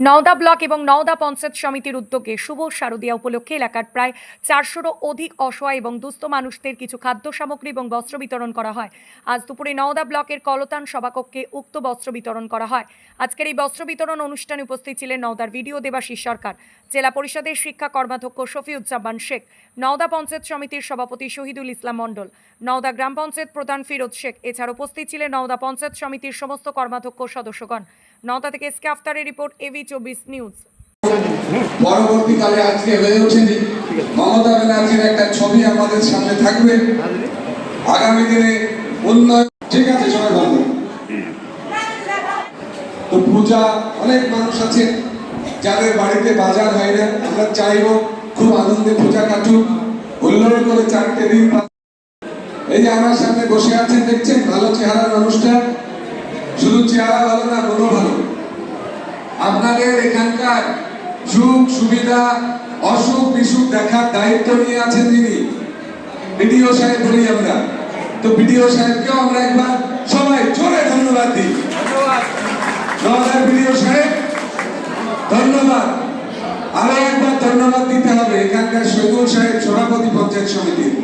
Nowda block এবং নওদা পঞ্চায়েত সমিতির উদ্যোগে শুভ শারদীয়া উপলক্ষে এলাকার প্রায় চারশোরও অধিক অসহায় এবং দুস্থ মানুষদের কিছু খাদ্য সামগ্রী এবং বস্ত্র বিতরণ করা হয়। আজ দুপুরে নওদা ব্লকের কলতান সভাকক্ষে উক্ত বস্ত্র বিতরণ করা হয়। আজকের এই বস্ত্র বিতরণ অনুষ্ঠানে উপস্থিত ছিলেন নওদার ভিডিও দেবাশিস সরকার, জেলা পরিষদের শিক্ষা কর্মাধ্যক্ষ শফিউজ্জামান শেখ, নওদা পঞ্চায়েত সমিতির সভাপতি শহীদুল ইসলাম মণ্ডল, নওদা গ্রাম পঞ্চায়েত প্রধান ফিরোজ শেখ। এছাড়া উপস্থিত ছিলেন নওদা পঞ্চায়েত সমিতির সমস্ত কর্মাধ্যক্ষ সদস্যগণ। নওদা থেকে এসকে আফতারের রিপোর্ট এভি চব্বিশ নিউজ। পরবর্তীকালে আজকে হয়ে ওঠেনি। মমতা ব্যানার্জির একটা ছবি আমাদের সামনে থাকবে। আগামী দিনে উন্নয়ন ঠিক আছে, সবাই ভালো তো পূজা, অনেক মানুষ আছে, যাদের বাড়িতে বাজার হয় না। আমরা চাইব খুব আনন্দে পূজা কাটুক। হুল্লোড় করে চারটে দিন এই যে আমার সামনে বসে আছেন, দেখছেন? ভালো চেহারা মানুষটা। শুধু চেহারা ভালো না মনও ভালো। আপনাদের এখানকার সুখ, সুবিধা, অসুখ, বিসুখ দেখার দায়িত্ব নিয়ে আছেন তিনি। বিডিও সাহেব বলি আমরা। তো বিডিও সাহেবকেও আমরা একবার সবাই জোরে ধন্যবাদ দিই। নওদার বিডিও সাহেব। ধন্যবাদ। আরও একবার ধন্যবাদ দিতে হবে এখানকার শহীদুল সাহেব, সভাপতি পঞ্চায়েত সমিতির।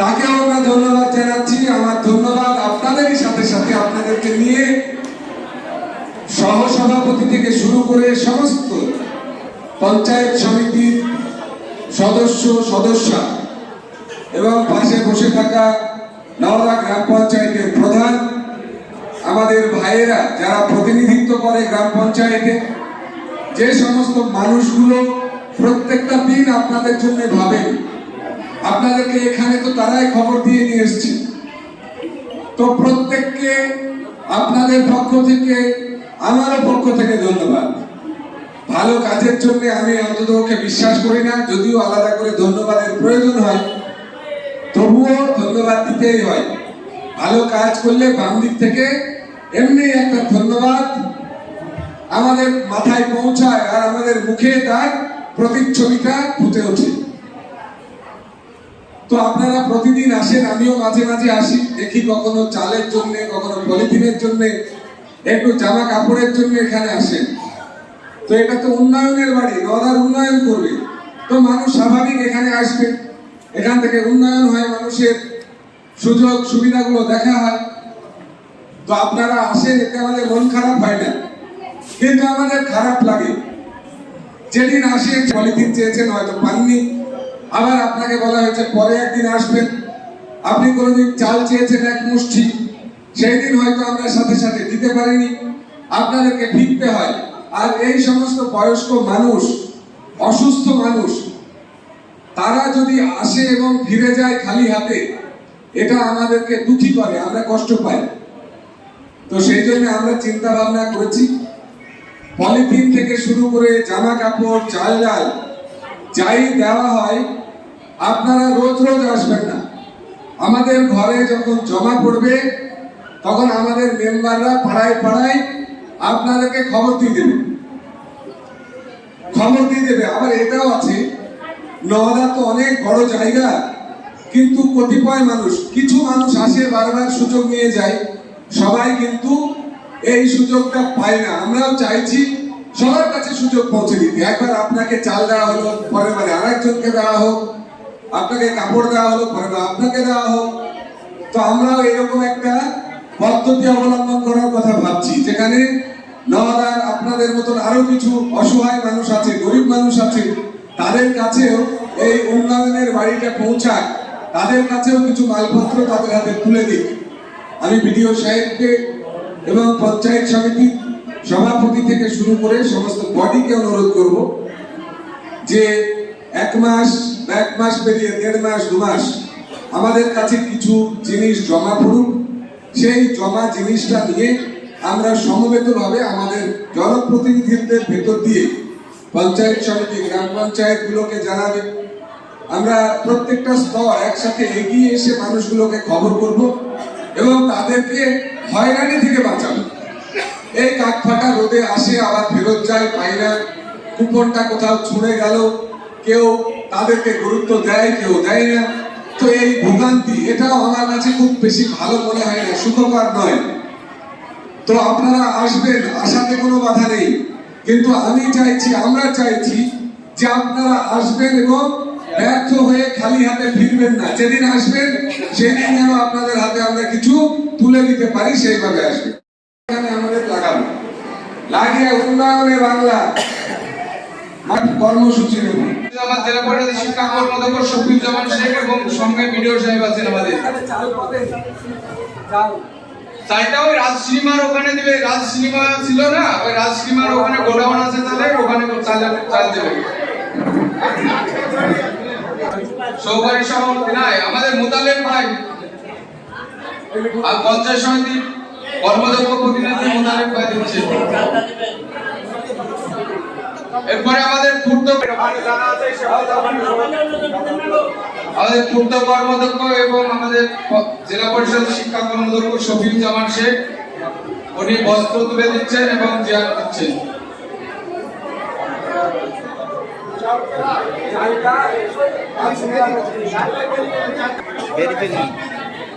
তাকেও আমরা ধন্যবাদ জানাচ্ছি। আমার ধন্যবাদ আপনাদেরই সাথে সাথে আপনাদেরকে নিয়ে সহসভাপতি থেকে শুরু করে সমস্ত পঞ্চায়েত সমিতির সদস্য, সদস্যা এবং পাশে বসে থাকা নওদা গ্রাম পঞ্চায়েতের প্রধান, আমাদের ভাইয়েরা যারা প্রতিনিধিত্ব করে গ্রাম পঞ্চায়েতে, যে সমস্ত মানুষগুলো প্রত্যেকটা দিন আপনাদের জন্য ভাবেন আপনাদেরকে এখানে তো তারাই খবর দিয়ে নিয়ে এসছে। তো প্রত্যেককে আপনাদের পক্ষ থেকে আমারও পক্ষ থেকে ধন্যবাদ। ভালো কাজের জন্য আমি অন্তত ওকে বিশ্বাস করি না, যদিও আলাদা করে ধন্যবাদের প্রয়োজন হয়। তবুও ধন্যবাদ দিতেই হয়। ভালো কাজ করলে বাম দিক থেকে এমনি একটা ধন্যবাদ আমাদের মাথায় পৌঁছায় আর আমাদের মুখে তার প্রতিচ্ছবিটা ফুটে ওঠে। তো আপনারা প্রতিদিন আসেন, আমিও মাঝে মাঝে আসি, দেখি কখনো চালের জন্য, কখনো পলিথিনের জন্য, একটু জামা কাপড়ের জন্য এখানে আসেন। তো এটা তো উন্নয়নের বাড়ি নদার উন্নয়ন করবে। তো মানুষ স্বাভাবিক এখানে আসবে। এখান থেকে উন্নয়ন হয়, মানুষের সুযোগ সুবিধাগুলো দেখা হয়। তো আপনারা আসেন, এতে আমাদের মন খারাপ হয় না। কিন্তু আমাদের খারাপ লাগে। যেদিন আসেন পলিথিন চেয়েছেন, হয়তো পাননি। আবার আপনাকে বলা হয়েছে, পরে একদিন আসবেন। আপনি কোনোদিন চাল চেয়েছেন এক মুষ্টি। সেই দিন হয়তো আমরা সাথে সাথে দিতে পারিনি। আপনাদেরকে ফিরতে হয়। আর এই সমস্ত বয়স্ক মানুষ, অসুস্থ মানুষ, তারা যদি আসে এবং ফিরে যায় খালি হাতে, এটা আমাদেরকে দুঃখী করে, আমরা কষ্ট পাই। তো সেই জন্য আমরা চিন্তা ভাবনা করেছি। পলিথিন থেকে শুরু করে জামা কাপড় চাল ডাল, যাই দেওয়া হয় আপনারা রোজ রোজ আসবেন না। আমাদের ঘরে যখন জমা পড়বে, তখন আমাদের মেম্বাররা পাড়ায় পাড়ায় আপনাদেরকে খবর দিয়ে দেবে। খবর দিয়ে দেবে। আবার এটাও আছে নওদা তো অনেক বড় জায়গা, কিন্তু কতিপয় মানুষ, কিছু মানুষ আসে বারবার সুযোগ নিয়ে যায়, সবাই কিন্তু এই সুযোগটা পায় না। আমরাও চাইছি সবার কাছে সুযোগ পৌঁছে দিতে। একবার আপনাকে চাল দেওয়া হলো পরে মানে আরেকজনকে দেওয়া হোক আপনাকে কাপড় দেওয়া হলো পরে আপনাকে দেওয়া হোক তো আমরাও এরকম একটা পদ্ধতি অবলম্বন করার কথা ভাবছি, যেখানে নওদার আপনাদের মতন আরও কিছু অসহায় মানুষ আছে, গরিব মানুষ আছে, তাদের কাছেও এই উন্নয়নের বাড়িটা পৌঁছায় তাদের কাছেও কিছু মালপত্র তাদের হাতে তুলে দিক। আমি বিডিও সাহেবকে এবং পঞ্চায়েত সমিতি সভাপতি থেকে শুরু করে সমস্ত বডিকে অনুরোধ করব যে এক মাস এক মাস পেরিয়ে দেড় মাস, দু মাস, আমাদের কাছে কিছু জিনিস জমা পড়ুক। সেই জমা জিনিসটা নিয়ে আমরা সমবেতভাবে আমাদের জনপ্রতিনিধিদের ভেতর দিয়ে। পঞ্চায়েত সমিতি, গ্রাম পঞ্চায়েতগুলোকে জানাবে। আমরা প্রত্যেকটা স্তর একসাথে এগিয়ে এসে মানুষগুলোকে খবর করব এবং তাদেরকে হয়রানি থেকে বাঁচাবো। এই কাক ফাটা রোদে আসে, আবার ফেরত যায় পায় না কুপনটা কোথাও ছুঁড়ে গেল কেউ তাদেরকে গুরুত্ব দেয়, কেউ দেয় না। তো এই ভোগান্তি এটাও আমার কাছে খুব বেশি ভালো মনে হয় না, সুখকর নয়। তো আপনারা আসবেন আসাতে কোনো বাধা নেই। কিন্তু আমি চাইছি, আমরা চাইছি যে আপনারা আসবেন এবং ব্যর্থ হয়ে খালি হাতে ফিরবেন না। যেদিন আসবেন, সেদিন যেন আপনাদের হাতে আমরা কিছু তুলে দিতে পারি, সেইভাবে আসবেন। আমাদের লাগাবো লাগিয়ে উন্নয়নে বাংলা। কর্মসূচি আমার জেলা কর্মদক্ষ শফিউজ্জামান শেখ এবং সঙ্গে ভিডিও সাহেব আছেন ওই রাজ ওখানে দিবে। রাজ ছিল না? ওই রাজ ওখানে গোডাউন আছে ওখানে চাল চাল দেবে। নাই, আমাদের মোতালেব ভাই। আর পঞ্চায়েত সমিতির কর্মদক্ষ প্রতিনিধি মোতালেব ভাই দিচ্ছে। এরপরে আমাদের পূর্ত আমাদের পূর্ত কর্মদক্ষ এবং আমাদের জেলা পরিষদ শিক্ষা কর্মদক্ষ শফিউল জামান শেখ, উনি বস্ত্র তুলে দিচ্ছেন এবং চেয়ার দিচ্ছেন।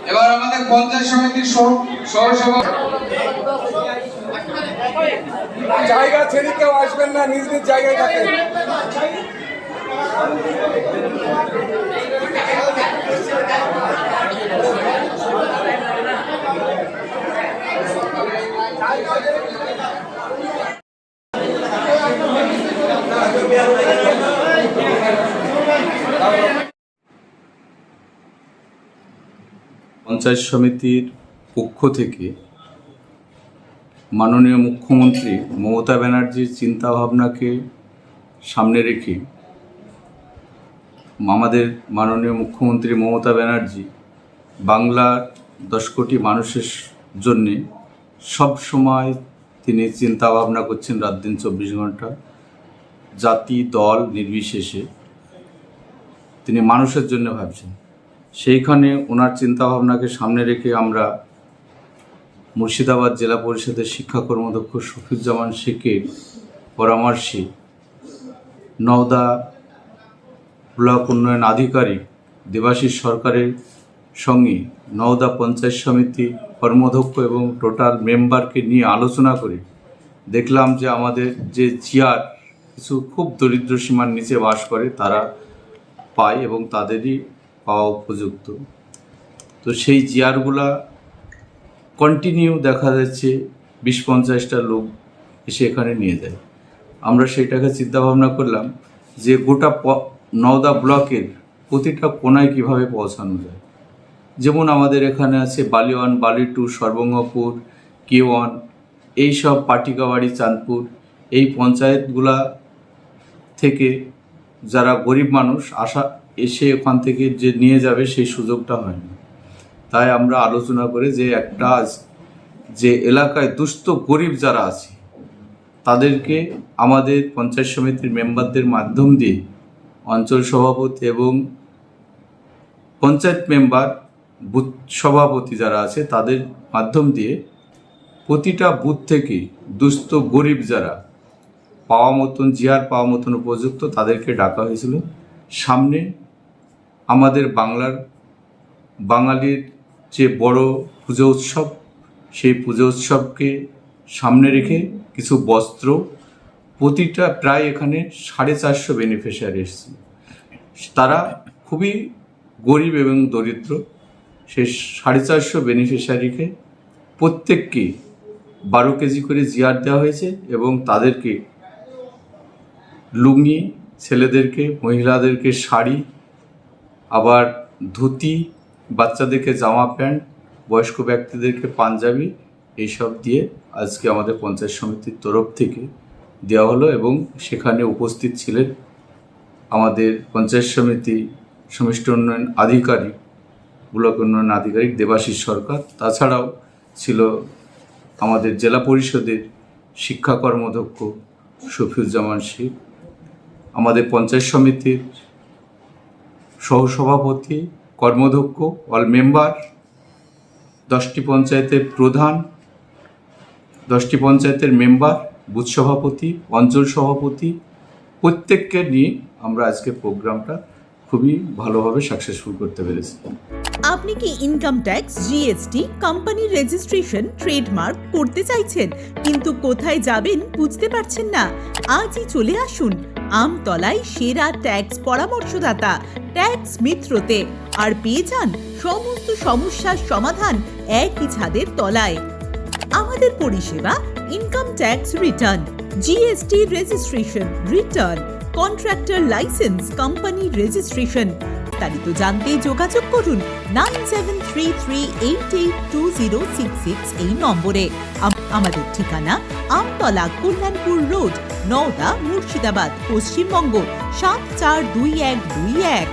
এবার আমাদের পঞ্চায়েত সমিতির সহ- সহসভাপতি জায়গা ছেড়ে কেউ আসবেন না নিজ নিজ জায়গায় থাকেন। পঞ্চায়েত সমিতির পক্ষ থেকে মাননীয় মুখ্যমন্ত্রী মমতা ব্যানার্জির চিন্তাভাবনাকে সামনে রেখে আমাদের মাননীয় মুখ্যমন্ত্রী মমতা ব্যানার্জি বাংলার দশ কোটি মানুষের জন্যে সব সময় তিনি চিন্তা ভাবনা করছেন রাত দিন চব্বিশ ঘণ্টা। জাতি, দল নির্বিশেষে তিনি মানুষের জন্য ভাবছেন। সেইখানে ওনার চিন্তাভাবনাকে সামনে রেখে আমরা মুর্শিদাবাদ জেলা পরিষদের শিক্ষা কর্মদক্ষ শফিউজ্জামান শেখের পরামর্শে নওদা ব্লক উন্নয়ন আধিকারিক দেবাশিস সরকারের সঙ্গে নওদা পঞ্চায়েত সমিতি কর্মদক্ষ এবং টোটাল মেম্বারকে নিয়ে আলোচনা করে দেখলাম যে আমাদের যে চেয়ার কিছু খুব দরিদ্র সীমার নিচে বাস করে, তারা পায় এবং তাদেরই পাওয়া উপযুক্ত। তো সেই চেয়ারগুলা কন্টিনিউ দেখা যাচ্ছে, বিশ পঞ্চাশটা লোক এসে এখানে নিয়ে যায়। আমরা সেটাকে চিন্তা ভাবনা করলাম যে গোটা নওদা ব্লকের প্রতিটা কোনায় কীভাবে পৌঁছানো যায়। যেমন আমাদের এখানে আছে বালি ওয়ান বালি টু সর্বঙ্গপুর কে ওয়ান এইসব পাটিকাবাড়ি, চাঁদপুর। এই পঞ্চায়েতগুলা থেকে যারা গরিব মানুষ আসা, এসে ওখান থেকে যে নিয়ে যাবে সেই সুযোগটা হয়নি। তাই আমরা আলোচনা করে যে একটা আজ- যে এলাকায় দুস্থ গরিব যারা আছে, তাদেরকে আমাদের পঞ্চায়েত সমিতির মেম্বারদের মাধ্যম দিয়ে অঞ্চল সভাপতি এবং পঞ্চায়েত মেম্বার, বুথ সভাপতি যারা আছে, তাদের মাধ্যম দিয়ে প্রতিটা বুথ থেকে দুস্থ গরিব যারা পাওয়া মতন জিয়ার পাওয়া মতন উপযুক্ত, তাদেরকে ডাকা হয়েছিল। সামনে আমাদের বাংলার, বাঙালির যে বড় পুজো উৎসব, সেই পুজো উৎসবকে সামনে রেখে কিছু বস্ত্র, প্রতিটা প্রায় এখানে সাড়ে চারশো বেনিফিশিয়ারি এসেছে। তারা খুবই গরিব এবং দরিদ্র সেই সাড়ে চারশো বেনিফিশিয়ারিকে প্রত্যেককে বারো কেজি করে জিয়ার দেওয়া হয়েছে এবং তাদেরকে লুঙ্গি, ছেলেদেরকে, মহিলাদেরকে শাড়ি, আবার ধুতি বাচ্চাদেরকে জামা প্যান্ট, বয়স্ক ব্যক্তিদেরকে পাঞ্জাবি, এইসব দিয়ে আজকে আমাদের পঞ্চায়েত সমিতির তরফ থেকে দেওয়া হলো এবং সেখানে উপস্থিত ছিলেন আমাদের পঞ্চায়েত সমিতি সমষ্টি উন্নয়ন আধিকারিক, ব্লক উন্নয়ন আধিকারিক দেবাশিস সরকার। তাছাড়াও ছিল আমাদের জেলা পরিষদের শিক্ষা কর্মদক্ষ শফিউজ্জামান শেখ, আমাদের পঞ্চায়েত সমিতির সহসভাপতি কর্মদক্ষ অল মেম্বার দশটি পঞ্চায়েতের প্রধান, দশটি পঞ্চায়েতের মেম্বার বুথ সভাপতি, অঞ্চল সভাপতি, প্রত্যেককে নিয়ে আমরা আজকে প্রোগ্রামটা খুবই ভালোভাবে সাকসেসফুল করতে পেরেছি। আপনি কি ইনকাম ট্যাক্স জিএসটি কোম্পানির রেজিস্ট্রেশন ট্রেডমার্ক করতে চাইছেন, কিন্তু কোথায় যাবেন বুঝতে পারছেন না? আজই চলে আসুন, আমতলায় সেরা ট্যাক্স পরামর্শদাতা ট্যাক্স মিত্রতে। আর পেয়ে যান সমস্ত সমস্যার সমাধান একই ছাদের তলায়। আমাদের পরিষেবা income tax return GST registration return contractor licence company registration বিস্তারিত জানতে যোগাযোগ করুন nine seven three three eight eight two zero six six এই নম্বরে। আম- আমাদের ঠিকানা আমতলা কল্যাণপুর রোড, নওদা মুর্শিদাবাদ, পশ্চিমবঙ্গ, সাত চার দুই এক দুই এক।